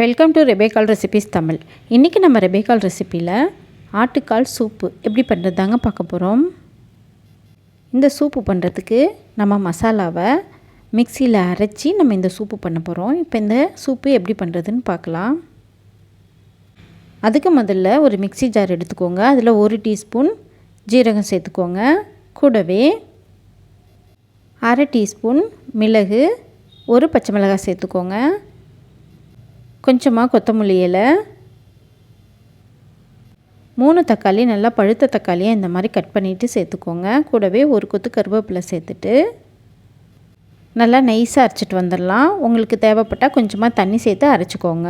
Welcome to ரெபேக்கால் recipes Tamil இன்றைக்கி நம்ம ரெபேக்கால் ரெசிப்பியில் ஆட்டுக்கால் சூப்பு எப்படி பண்ணுறது தாங்க பார்க்க போகிறோம் இந்த சூப்பு பண்ணுறதுக்கு நம்ம மசாலாவை மிக்சியில் அரைச்சி நம்ம இந்த சூப்பு பண்ண போகிறோம் இப்போ இந்த சூப்பு எப்படி பண்ணுறதுன்னு பார்க்கலாம். அதுக்கு முதல்ல ஒரு மிக்சி ஜார் எடுத்துக்கோங்க. அதில் ஒரு டீஸ்பூன் ஜீரகம் சேர்த்துக்கோங்க. கூடவே அரை டீஸ்பூன் மிளகு ஒரு பச்சை மிளகாய் சேர்த்துக்கோங்க. கொஞ்சமாக கொத்தமல்லி இலை. மூணு தக்காளி நல்லா பழுத்த தக்காளியை இந்த மாதிரி கட் பண்ணிவிட்டு சேர்த்துக்கோங்க. கூடவே ஒரு கொத்து கருவேப்பிலை சேர்த்துட்டு நல்லா நைஸாக அரைச்சிட்டு வந்துடலாம். உங்களுக்கு தேவைப்பட்டால் கொஞ்சமாக தண்ணி சேர்த்து அரைச்சிக்கோங்க.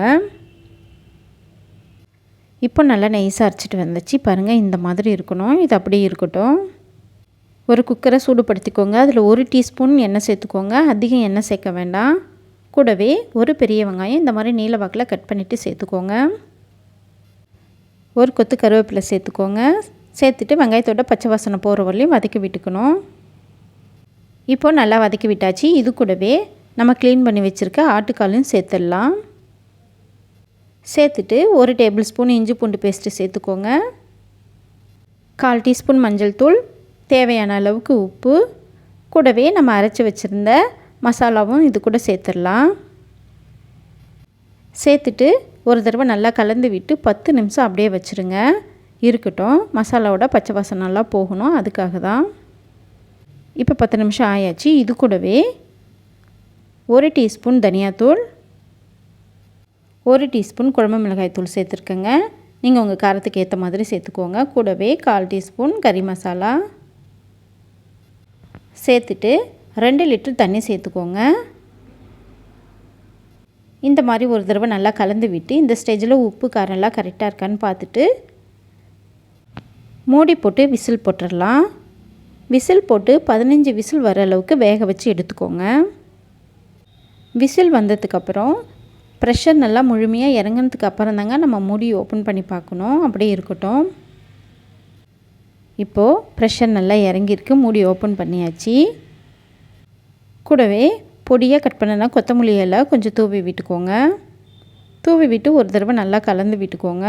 இப்போ நல்லா நைஸாக அரைச்சிட்டு வந்துச்சு. பாருங்கள் இந்த மாதிரி இருக்கணும். இது அப்படியே இருக்கட்டும். ஒரு குக்கரை சூடுபடுத்திக்கோங்க. அதில் ஒரு டீஸ்பூன் எண்ணெய் சேர்த்துக்கோங்க. அதிகம் எண்ணெய் சேர்க்க வேண்டாம். கூடவே ஒரு பெரிய வெங்காயம் இந்த மாதிரி நீல வாக்கில் கட் பண்ணிவிட்டு சேர்த்துக்கோங்க. ஒரு கொத்து கருவேப்பிலை சேர்த்துக்கோங்க. சேர்த்துட்டு வெங்காயத்தோட பச்சை வாசனை போகிற வரலையும் வதக்கி விட்டுக்கணும். இப்போது நல்லா வதக்கி விட்டாச்சு. இது கூடவே நம்ம க்ளீன் பண்ணி வச்சுருக்க ஆட்டுக்காலையும் சேர்த்துடலாம். சேர்த்துட்டு ஒரு டேபிள் ஸ்பூன் இஞ்சி பூண்டு பேஸ்ட்டு சேர்த்துக்கோங்க. கால் டீஸ்பூன் மஞ்சள் தூள் தேவையான அளவுக்கு உப்பு கூடவே நம்ம அரைச்சி வச்சுருந்த மசாலாவும் இது கூட சேர்த்துடலாம். சேர்த்துட்டு ஒரு தடவை நல்லா கலந்து விட்டு பத்து நிமிஷம் அப்படியே வச்சுருங்க. இருக்கட்டும். மசாலாவோட பச்சை வாசம் நல்லா போகணும். அதுக்காக தான். இப்போ பத்து நிமிஷம் ஆயாச்சு. இது கூடவே ஒரு டீஸ்பூன் தனியாத்தூள் ஒரு டீஸ்பூன் குழம்பு மிளகாய் தூள் சேர்த்துருக்கேங்க. நீங்கள் உங்கள் காரத்துக்கு ஏற்ற மாதிரி சேர்த்துக்கோங்க. கூடவே கால் டீஸ்பூன் கறி மசாலா சேர்த்துட்டு ரெண்டு லிட்டர் தண்ணி சேர்த்துக்கோங்க. இந்த மாதிரி ஒரு தடவை நல்லா கலந்து விட்டு இந்த ஸ்டேஜில் உப்பு காரெல்லாம் கரெக்டாக இருக்கான்னு பார்த்துட்டு மூடி போட்டு விசில் போட்டுடலாம். விசில் போட்டு பதினஞ்சு விசில் வர அளவுக்கு வேக வச்சு எடுத்துக்கோங்க. விசில் வந்ததுக்கப்புறம் ப்ரெஷர் நல்லா முழுமையாக இறங்கினதுக்கு அப்புறம் தாங்க நம்ம மூடி ஓப்பன் பண்ணி பார்க்கணும். அப்படியே இருக்கட்டும். இப்போது ப்ரெஷர் நல்லா இறங்கியிருக்கு மூடி ஓப்பன் பண்ணியாச்சு. கூடவே பொடியாக கட் பண்ணனா கொத்தமல்லி இலை கொஞ்சம் தூவி விட்டுக்கோங்க. தூவி விட்டு ஒரு தடவை நல்லா கலந்து விட்டுக்கோங்க.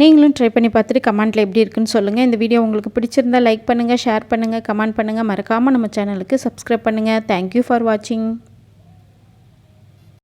நீங்களும் ட்ரை பண்ணி பார்த்துட்டு கமெண்ட்டில் எப்படி இருக்குன்னு சொல்லுங்கள் இந்த வீடியோ உங்களுக்கு பிடிச்சிருந்தால் லைக் பண்ணுங்கள் ஷேர் பண்ணுங்கள் கமெண்ட் பண்ணுங்கள் மறக்காமல் நம்ம சேனலுக்கு சப்ஸ்கிரைப் பண்ணுங்கள் தேங்க்யூ ஃபார் வாட்சிங்